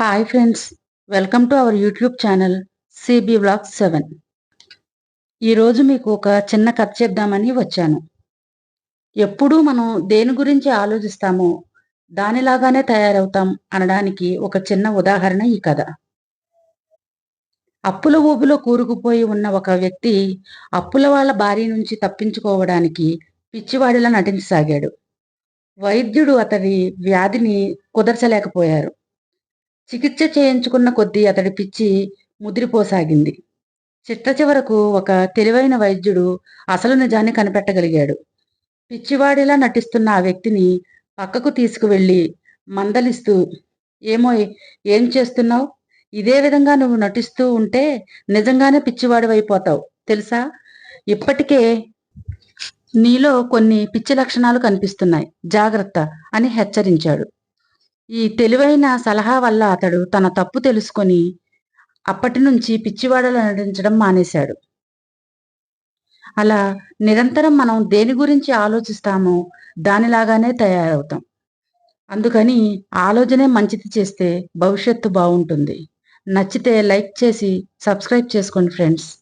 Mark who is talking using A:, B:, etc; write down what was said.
A: Hi friends welcome to our YouTube channel CB blog seven ఈరోజు మీకు ఒక చిన్న కథ చెప్దామని వచ్చాను. ఎప్పుడూ మనం దేని గురించి ఆలోచిస్తామో దానిలాగానే తయారవుతాం అనడానికి ఒక చిన్న ఉదాహరణ ఈ కథ. అప్పుల ఊబిలో కూరుకుపోయి ఉన్న ఒక వ్యక్తి అప్పుల వాళ్ళ బారి నుంచి తప్పించుకోవడానికి పిచ్చివాడిలా నటించసాగాడు. వైద్యుడు అతడి వ్యాధిని కుదర్చలేకపోయారు. చికిత్స చేయించుకున్న కొద్దీ అతడి పిచ్చి ముదిరిపోసాగింది. చిట్ట చివరకు ఒక తెలివైన వైద్యుడు అసలు నిజాన్ని కనిపెట్టగలిగాడు. పిచ్చివాడిలా నటిస్తున్న ఆ వ్యక్తిని పక్కకు తీసుకువెళ్ళి మందలిస్తూ ఏమో ఏం చేస్తున్నావు? ఇదే విధంగా నువ్వు నటిస్తూ ఉంటే నిజంగానే పిచ్చివాడివైపోతావు తెలుసా? ఇప్పటికే నీలో కొన్ని పిచ్చి లక్షణాలు కనిపిస్తున్నాయి. జాగ్రత్త అని హెచ్చరించాడు. ఈ తెలివైన సలహా వల్ల అతడు తన తప్పు తెలుసుకొని అప్పటి నుంచి పిచ్చివాడలు నటించడం మానేశాడు. అలా నిరంతరం మనం దేని గురించి ఆలోచిస్తామో దానిలాగానే తయారవుతాం. అందుకని ఆలోచనే మంచిది చేస్తే భవిష్యత్తు బాగుంటుంది. నచ్చితే లైక్ చేసి సబ్స్క్రైబ్ చేసుకోండి ఫ్రెండ్స్.